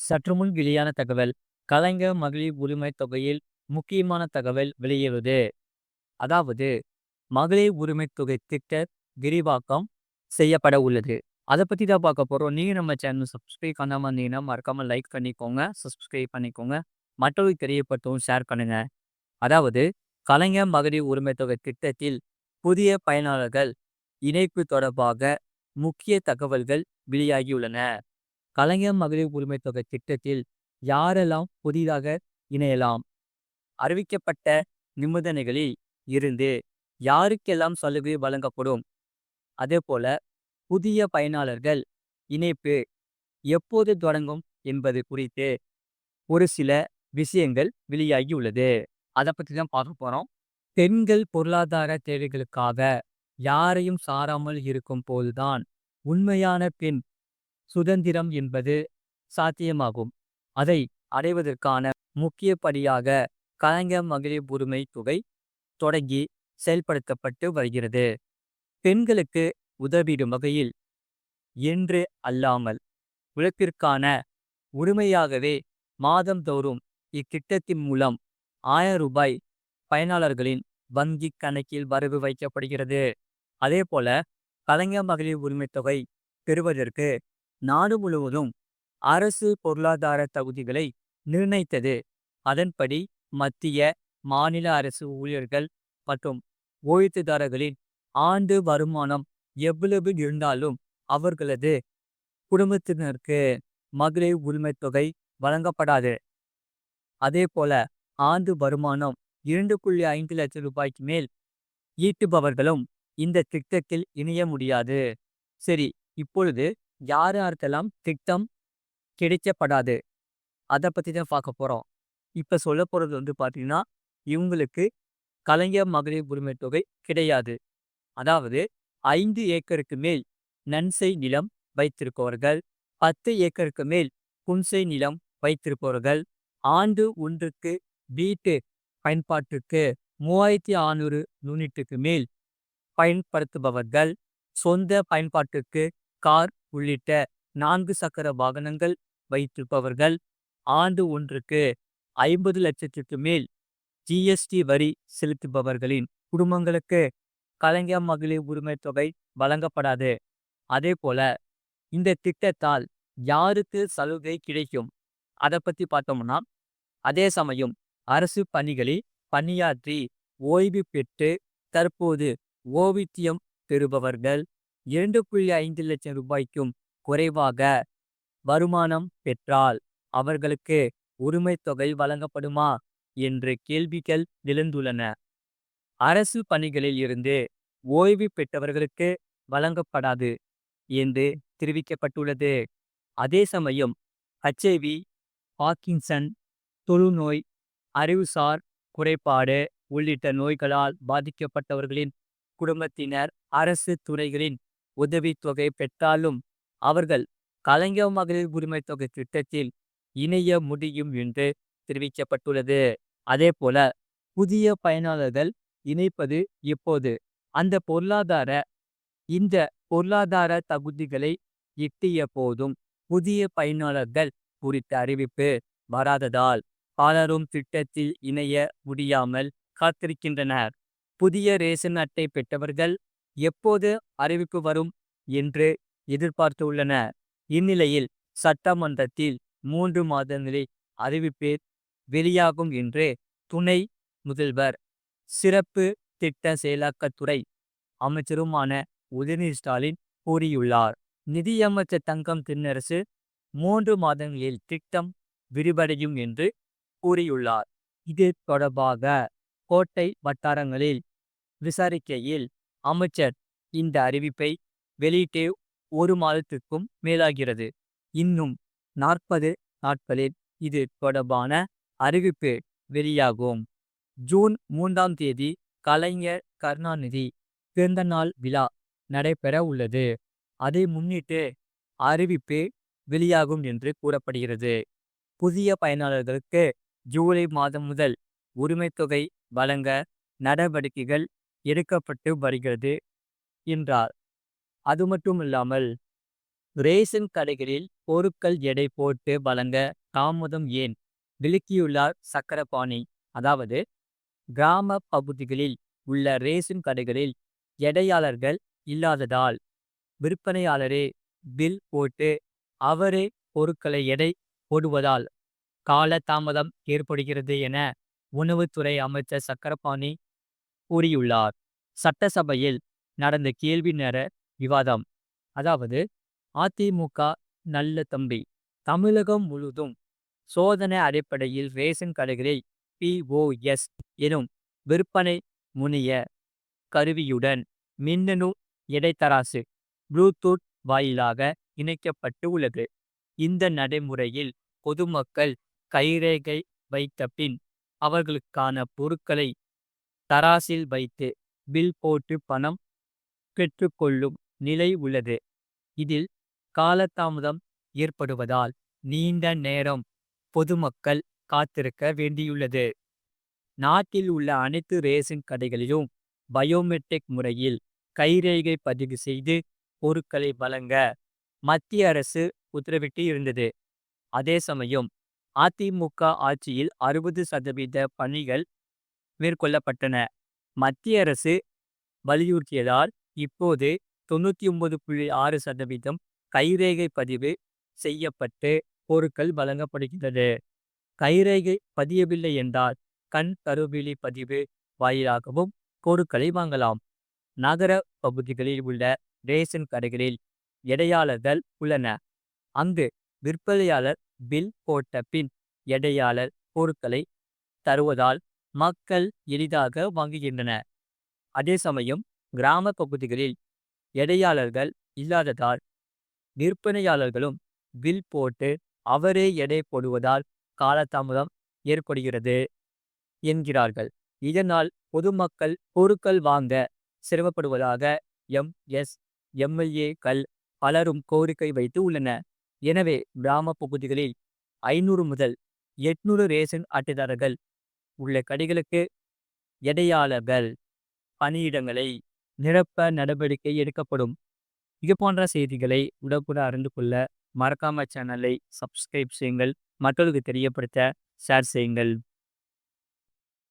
சற்றுமுன் வெளியான தகவல் கலைஞர் மகளிர் உரிமை தொகையில் முக்கியமான தகவல் வெளியிடுவது அதாவது மகளிர் உரிமை தொகை திட்ட விரிவாக்கம் செய்யப்பட உள்ளது. அதை பற்றி தான் பார்க்க போகிறோம் நீங்கள் நம்ம சேனல் சப்ஸ்கிரைப் பண்ணாமல் இருந்தீங்கன்னா மறக்காமல் லைக் பண்ணிக்கோங்க சப்ஸ்கிரைப் பண்ணிக்கோங்க. மற்றவர்களுக்கு தெரியப்பட்டவும் ஷேர் பண்ணுங்க. அதாவது கலைஞர் மகளிர் உரிமை தொகை திட்டத்தில் புதிய பயனாளர்கள் இணைப்பு தொடர்பாக முக்கிய தகவல்கள் வெளியாகியுள்ளன. கலைஞர் மகளிர் உரிமை தொகை திட்டத்தில் யாரெல்லாம் புதிதாக இணையலாம்? அறிவிக்கப்பட்ட நிபந்தனைகளில் இருந்து யாருக்கெல்லாம் சலுகை வழங்கப்படும்? அதேபோல புதிய பயனாளர்கள் இணைப்பு எப்போது தொடங்கும் என்பது குறித்து ஒரு சில விஷயங்கள் வெளியாகியுள்ளது அதை பற்றி தான் பார்க்க போகிறோம் பெண்கள் பொருளாதார தேவைகளுக்காக யாரையும் சாராமல் இருக்கும் போதுதான் உண்மையான பெண் சுதந்திரம் என்பது சாத்தியமாகும். அதை அடைவதற்கான முக்கிய படியாக கலைஞர் மகளிர் உரிமை தொகை தொடங்கி செயல்படுத்தப்பட்டு வருகிறது. பெண்களுக்கு உதவிடும் வகையில் என்று அல்லாமல் உழைப்பிற்கான உரிமையாகவே மாதந்தோறும் இத்திட்டத்தின் மூலம் ஆயிரம் ரூபாய் பயனாளர்களின் வங்கி கணக்கில் வரவு வைக்கப்படுகிறது. அதேபோல கலைஞர் மகளிர் உரிமைத் தொகை பெறுவதற்கு நாடு முழுவதும் அரசு பொருளாதார தகுதிகளை நிர்ணயித்தது. அதன்படி மத்திய மாநில அரசு ஊழியர்கள் மற்றும் ஓய்வுதாரர்களின் ஆண்டு வருமானம் எவ்வளவு இருந்தாலும் அவர்களது குடும்பத்தினருக்கு மகளிர் உரிமை தொகை வழங்கப்படாது. அதே போல ஆண்டு வருமானம் இரண்டு புள்ளி ஐந்து லட்சம் ரூபாய்க்கு மேல் ஈட்டுபவர்களும் இந்த திட்டத்தில் இணைய முடியாது. சரி இப்பொழுது யார் யாருக்கெல்லாம் திட்டம் கிடைக்கப்படாது அதை பற்றி தான் பார்க்க போகிறோம் இப்போ சொல்ல போகிறது வந்து பார்த்தீங்கன்னா இவங்களுக்கு கலைஞர் மகளிர் உரிமை தொகை கிடையாது. அதாவது ஐந்து ஏக்கருக்கு மேல் நன்சை நிலம் வைத்திருப்பவர்கள் பத்து ஏக்கருக்கு மேல் புன்சை நிலம் வைத்திருப்பவர்கள் ஆண்டு ஒன்றுக்கு வீட்டு பயன்பாட்டுக்கு மூவாயிரத்தி ஆறுநூறு யூனிட்டுக்கு மேல் பயன்படுத்துபவர்கள் சொந்த பயன்பாட்டுக்கு கார் உள்ளிட்ட நான்கு சக்கர வாகனங்கள் வைத்திருப்பவர்கள். ஆண்டு ஒன்றுக்கு ஐம்பது லட்சத்திற்கு மேல் ஜிஎஸ்டி வரி செலுத்துபவர்களின் குடும்பங்களுக்கு கலைஞர் மகளிர் உரிமை தொகை வழங்கப்படாது. அதே போல இந்த திட்டத்தால் யாருக்கு சலுகை கிடைக்கும்? அதை பற்றி பார்த்தோம்னா அதே சமயம் அரசு பணிகளில் பணியாற்றி ஓய்வு பெற்று தற்போது ஓவித்தியம் பெறுபவர்கள் இரண்டு புள்ளி ஐந்து லட்சம் ரூபாய்க்கும் குறைவாக வருமானம் பெற்றால் அவர்களுக்கு உரிமை தொகை வழங்கப்படுமா என்று கேள்விகள் எழுந்துள்ளன. அரசு பணிகளில் இருந்து ஓய்வு பெற்றவர்களுக்கு வழங்கப்படாது என்று தெரிவிக்கப்பட்டுள்ளது. அதே சமயம் ஹச்ஐவி பாக்கின்சன் தொழுநோய் அறிவுசார் குறைபாடு உள்ளிட்ட நோய்களால் பாதிக்கப்பட்டவர்களின் குடும்பத்தினர் அரசு துறைகளின் உதவித்தொகை பெற்றாலும் அவர்கள் கலைஞர் மகளிர் உரிமை தொகை திட்டத்தில் இணைய முடியும் என்று தெரிவிக்கப்பட்டுள்ளது. அதே போல புதிய பயனாளர்கள் இணைப்பது இப்போது அந்த பொருளாதார இந்த பொருளாதார தகுதிகளை எட்டிய போதும் புதிய பயனாளர்கள் குறித்த அறிவிப்பு வராததால் பலரும் திட்டத்தில் இணைய முடியாமல் காத்திருக்கின்றனர். புதிய ரேஷன் அட்டை பெற்றவர்கள் எப்போது அறிவிப்பு வரும் என்று எதிர்பார்த்துள்ளன. இந்நிலையில் சட்டமன்றத்தில் மூன்று மாதங்களில் அறிவிப்பு வெளியாகும் என்று துணை முதல்வர் சிறப்பு திட்ட செயலாக்கத்துறை அமைச்சருமான உதயநிதி ஸ்டாலின் கூறியுள்ளார். நிதியமைச்சர் தங்கம் தென்னரசு மூன்று மாதங்களில் திட்டம் விரிவடையும் என்று கூறியுள்ளார். இது தொடர்பாக கோட்டை வட்டாரங்களில் விசாரிக்கையில் அமைச்சர். இந்த அறிவிப்பை வெளியிட்டே ஒரு மாதத்துக்கும் மேலாகிறது. இன்னும் நாற்பது நாட்களில் இது தொடர்பான அறிவிப்பு வெளியாகும். ஜூன் மூன்றாம் தேதி கலைஞர் கருணாநிதி பிறந்தநாள் விழா நடைபெற உள்ளது. அதை முன்னிட்டு அறிவிப்பு வெளியாகும் என்று கூறப்படுகிறது. புதிய பயனாளர்களுக்கு ஜூலை மாதம் முதல் உரிமைத் தொகை வழங்க நடவடிக்கைகள் எடுக்கப்பட்டு வருகிறது என்றார். அது மட்டுமில்லாமல் ரேஷன் கடைகளில் பொருட்கள் எடை போட்டு வழங்க தாமதம் ஏன்? விளக்கியுள்ளார் சக்கரபாணி. அதாவது கிராம பகுதிகளில் உள்ள ரேஷன் கடைகளில் எடையாளர்கள் இல்லாததால் விற்பனையாளரே பில் போட்டு அவரே பொருட்களை எடை போடுவதால் கால தாமதம் ஏற்படுகிறது என உணவுத்துறை அமைச்சர் சக்கரபாணி கூறியுள்ளார். சட்டசபையில் நடந்த கேள்வி நேர விவாதம். அதாவது அதிமுக நல்ல தம்பி. தமிழகம் முழுதும் சோதனை அடிப்படையில் ரேஷன் கடைகளில் பிஓஎஸ் எனும் விற்பனை முனைய கருவியுடன் மின்னணு இடைத்தராசு ப்ளூடூத் வாயிலாக இணைக்கப்பட்டு உள்ளது. இந்த நடைமுறையில் பொதுமக்கள் கைரேகை வைத்த பின் அவர்களுக்கான பொருட்களை தராசில் வைத்து பில் போட்டு பணம் பெற்றுக்கொள்ளும் நிலை உள்ளது. இதில் காலதாமதம் ஏற்படுவதால் நீண்ட நேரம் பொதுமக்கள் காத்திருக்க வேண்டியுள்ளது. நாட்டில் உள்ள அனைத்து ரேஷன் கடைகளிலும் பயோமெட்ரிக் முறையில் கைரேகை பதிவு செய்து பொருட்களை வழங்க மத்திய அரசு உத்தரவிட்டு இருந்தது. அதே சமயம் அதிமுக ஆட்சியில் அறுபது சதவீத பணிகள் மேற்கொள்ளப்பட்டன. மத்திய அரசு வலியுறுத்தியதால் இப்போது தொண்ணூற்றி ஒன்பது புள்ளி ஆறு சதவீதம் கைரேகை பதிவு செய்யப்பட்டு பொருட்கள் வழங்கப்படுகிறது கைரேகை பதியவில்லை என்றால் கண் கருவிழி பதிவு வாயிலாகவும் பொருட்களை வாங்கலாம். நகர பகுதிகளில் உள்ள ரேஷன் கடைகளில் எடையாளர்கள் உள்ளன. அங்கு விற்பனையாளர் பில் போட்ட பின் எடையாளர் பொருட்களை தருவதால் மக்கள் எளிதாக வாங்குகின்றன. அதே சமயம் கிராம பகுதிகளில் எடையாளர்கள் இல்லாததால் விற்பனையாளர்களும் பில் போட்டு அவரே எடை போடுவதால் காலதாமதம் ஏற்படுகிறது என்கிறார்கள். இதனால் பொதுமக்கள் பொருட்கள் வாங்க சிரமப்படுவதாக எம். எஸ். எம்எல்ஏக்கள் பலரும் கோரிக்கை வைத்து உள்ளன எனவே கிராம பகுதிகளில் ஐநூறு முதல் எட்நூறு ரேஷன் அட்டைதாரர்கள் உள்ள கடைகளுக்கு எடையாளர்கள் பணியிடங்களை நிரப்ப நடவடிக்கை எடுக்கப்படும். இது போன்ற செய்திகளை உடனுக்குடன் அறிந்து கொள்ள மறக்காம சேனலை சப்ஸ்கிரைப் செய்யுங்கள். மற்றவர்களுக்கு தெரியப்படுத்த ஷேர் செய்யுங்கள்.